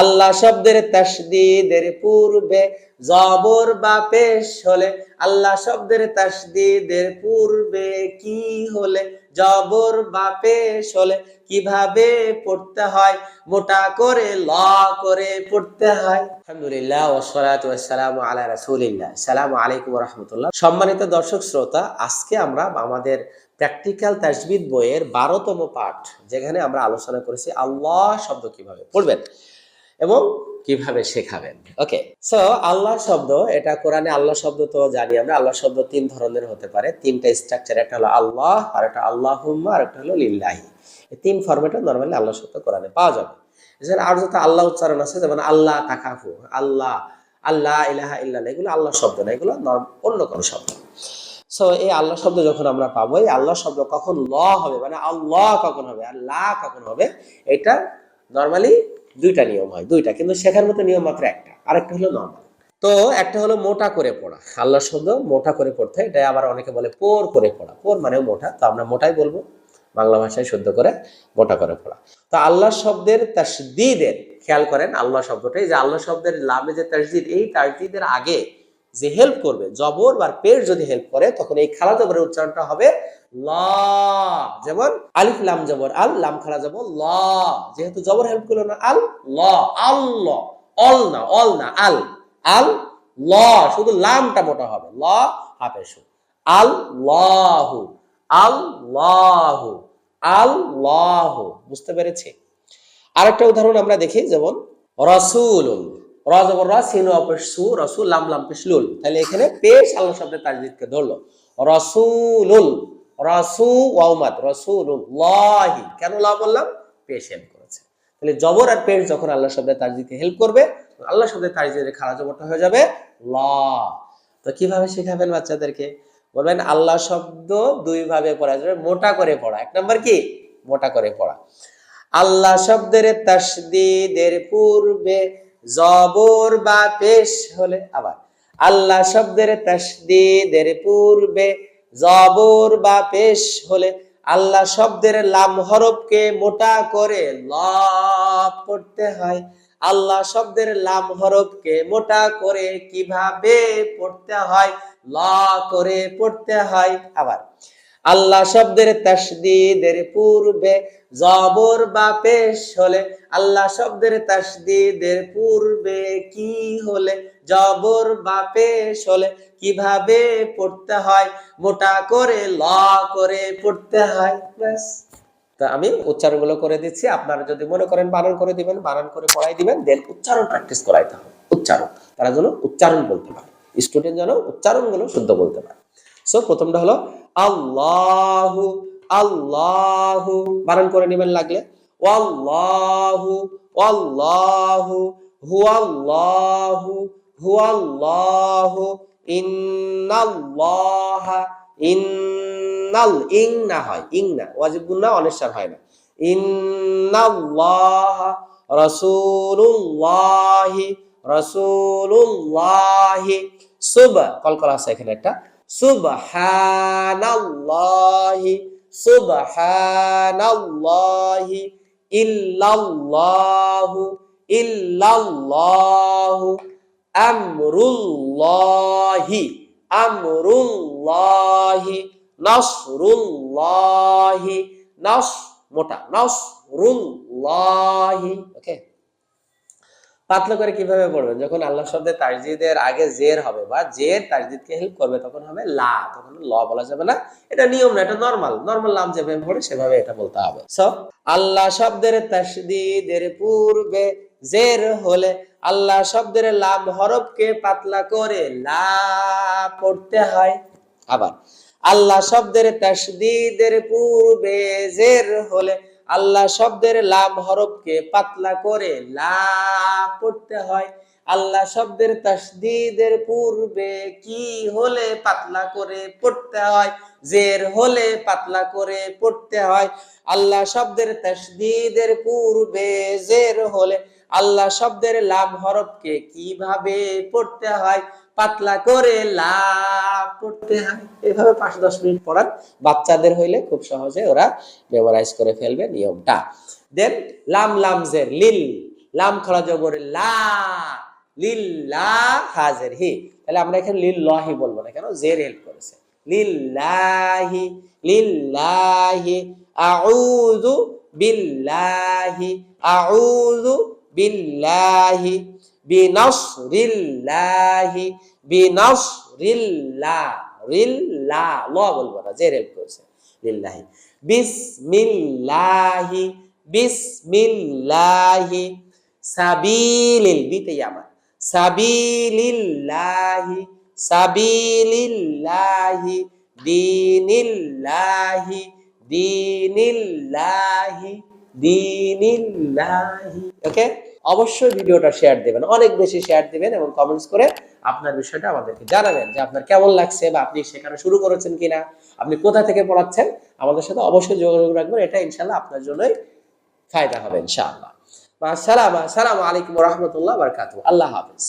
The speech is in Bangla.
আল্লাহ শব্দের তাসদিদের পূর্বে জবর বা পেশ হলে, আল্লাহ শব্দের তাসদিদের পূর্বে কি হলে, জবর বা পেশ হলে কীভাবে পড়তে হয়? মোটা করে, ল করে পড়তে হয়। আলহামদুলিল্লাহ ওসলাত ওয়াসসালাম আলা রাসূলিল্লাহ। সালাম আলাইকুম রহমতুল্লাহ। সম্মানিত দর্শক শ্রোতা, আজকে আমরা আমাদের প্র্যাকটিক্যাল তাজবিদ বইয়ের বারোতম পাঠ, যেখানে আমরা আলোচনা করেছি আল্লাহ শব্দ কীভাবে পড়বেন। এবং কীভাবে শেখাবেন? ওকে সো আল্লাহ শব্দ, এটা কোরআনে আল্লাহ শব্দ তো জানি আমরা আল্লাহ শব্দ তিন ধরনের হতে পারে। তিনটা স্ট্রাকচার একটা হলো আল্লাহ আর একটা আল্লাহ আর একটা হলো লিল্লাহি। এই তিন ফরম্যাটে নর্মালি আল্লাহ শব্দ কোরআনে পাওয়া যাবে। এছাড়া আর যত আল্লাহ উচ্চারণ আছে, যেমন আল্লাহ তাকাফু, আল্লাহ আল্লাহ ইলাহা ইল্লাহ এগুলো আল্লাহ শব্দ না, এগুলো অন্য কোনো শব্দ। সো এই আল্লাহ শব্দ যখন আমরা পাবো, এই আল্লাহ শব্দ কখন ল হবে? মানে আল্লাহ কখন হবে? আর কখন হবে? এটা নর্মালি দুইটা নিয়ম হয়, দুইটা। কিন্তু শেখার মতো নিয়ম মাত্র একটা, আরেকটা হলো নর্মাল তো একটা হলো মোটা করে পড়া। আল্লাহ শব্দ, মোটা করে পড়তে। এটা আবার অনেকে বলে পোর করে পড়া। পোর মানেও মোটা। তো আমরা মোটাই বলব। বাংলা ভাষায় শুদ্ধ করে মোটা করে পড়া। তো আল্লাহ শব্দের তাসদিদের খেয়াল করেন আল্লাহ শব্দটাই যে আল্লাহ শব্দের লাভে যে তাসদিদ, এই তাসদিদের আগে যে হেল্প করবে, জবর বা পেট যদি হেল্প করে, তখন এই খালা জবরের উচ্চারণটা হবে ল। যেমন আলিফ লাম জবর, আল লাম খালা জবর, ল। যেহেতু জবর হেল্প করল না, আল ল, আল অল না অল না, আল আল ল, শুধু লামটা মোটা হবে, ল হাফেশু আল লাহু আল লাহু আল লাহু বুঝতে পেরেছি? আরেকটা উদাহরণ আমরা দেখি, যেমন রসুলুন র জবর র, সিন অপেশ রসুল লাম লাম পেশ লুল। তাহলে এখানে পেশ আল্লাহ শব্দের তাজদিদকে ধরলো। রসুলুল রসু ওয়াউমাদ রসুল্লাহি কেন লা বললাম? পেশ হেল্প করেছে। তাহলে জবর আর পেশ যখন আল্লাহ শব্দের তাজদিদকে হেল্প করবে আল্লাহ শব্দের তাজদিদের খারা জবরটা হয়ে যাবে ল। তো কীভাবে শেখাবেন বাচ্চাদেরকে? বলবেন আল্লাহ শব্দ দুই ভাবে পড়া যাবে, মোটা করে পড়া। এক নম্বর কি? মোটা করে পড়া। আল্লাহ শব্দের তাসদিদের পূর্বে জবর বা পেশ হলে আবার আল্লাহ শব্দের তাসদিদের পূর্বে জবর বা পেশ হলে আল্লাহ শব্দের লাম হরফকে মোটা করে ল পড়তে হয়। আল্লাহ শব্দের লাম হরফকে মোটা করে কীভাবে পড়তে হয়? ল করে পড়তে হয়। আবার আল্লাহ শব্দের তাসদিদের পূর্বে জবর বা পেশ হলে, আল্লাহ শব্দের তাসদিদের পূর্বে কি হলে, জবর বা পেশ হলে কীভাবে পড়তে হয়? মোটা করে, ল করে পড়তে হয়, ব্যাস। তা আমি উচ্চারণগুলো করে দিচ্ছি। আপনারা যদি মনে করেন বানান করে দিবেন, বানান করে পড়াই দিবেন দেন উচ্চারণ প্র্যাকটিস করাইতে হবে। উচ্চারণ। তারা যেন উচ্চারণ বলতে পারে। স্টুডেন্ট যেন উচ্চারণগুলো শুদ্ধ বলতে পারে। সো প্রথমটা হলো আল্লাহু আল্লাহু, বারণ করে নেবেন লাগলে। ওয়াল্লাহু ওয়াল্লাহু, হুয়াল্লাহু হুয়াল্লাহু, ইন্নাল্লাহা, ইন্নাল, ইং না হয়, ইং না, ওয়াজিব গুন্না অনেশ্বর হয় না। ইন্নাল্লাহা রাসূলুল্লাহি রাসূলুল্লাহি সুব কলকলা আছে এখানে একটা। সুবহানাল্লাহি সুবহানাল্লাহি ইল্লাল্লাহু ইল্লাল্লাহু আমরুল্লাহি আমরুল্লাহি নাসরুল্লাহি নাস মোটা নাসরুল্লাহি ওকে? পাতলা করে কীভাবে পড়বেন? যখন আল্লাহ শব্দের তাজদিদের আগে জের হবে বা জের তাজদিদকে হেল্প করবে, তখন হবে লা, তখন ল বলা যাবে না। এটা নিয়ম না, এটা নরমাল নরমাল নাম যেভাবে পড়ে, সেভাবে এটা বলতে হবে। সব আল্লাহ শব্দের তাসদিদের পূর্বে জের হলে আল্লাহ শব্দের লাম হরফকে পাতলা করে লা পড়তে হয়। আবার, আল্লাহ শব্দের তাসদিদের পূর্বে জের হলে আল্লাহ শব্দের লাম হরফকে পাতলা করে লা পড়তে হয়। আল্লাহ শব্দের তাসদিদের পূর্বে কি হলে পাতলা করে পড়তে হয়? জের হলে পাতলা করে পড়তে হয়। আল্লাহ শব্দের তাসদিদের পূর্বে জের হলে আল্লাহ শব্দের লাম হরফকে কীভাবে পড়তে হয়? পাতলা করে লা পড়তে হয়। এভাবে পাঁচ দশ মিনিট পড়ান। বাচ্চাদের হইলে খুব সহজে ওরা মেমোরাইজ করে ফেলবে নিয়মটা। দেন লাম লাম জের লিল। লাম খরা জবর লা। লিল্লাহ হাজের হি তাহলে আমরা এখানে লিল্লাহি বলব না কেন? জের হেল্প করেছে। লিল্লাহি লিল্লাহি আউযু বিল্লাহি, আউযু বিল্লাহি বিনাসরিল্লাহি বিনাসরিল্লাহ রিল্লা ল বলব না জের হেল্প করেছে লিল্লাহি বিসমিল্লাহি বিসমিল্লাহি সাবিলিল বিতে আমার সাবিলিল্লাহি সাবিলিল্লাহি দীনিল্লাহি দীনিল্লাহি দীনিল্লাহি। ওকে অবশ্যই ভিডিওটা শেয়ার দিবেন, অনেক বেশি শেয়ার দিবেন এবং কমেন্টস করে আপনার বিষয়টা আমাদেরকে জানাবেন যে আপনার কেমন লাগছে বা আপনি শেখানো শুরু করেছেন কিনা, আপনি কোথা থেকে পড়াচ্ছেন, আমাদের সাথে অবশ্যই যোগাযোগ রাখবেন, এটা ইনশাল্লাহ আপনার জন্যই ফায়দা হবে ইনশাআল্লাহ। আসসালাম, আসসালামু আলাইকুম রহমতুল্লাহ বারকাতু আল্লাহ হাফিজ।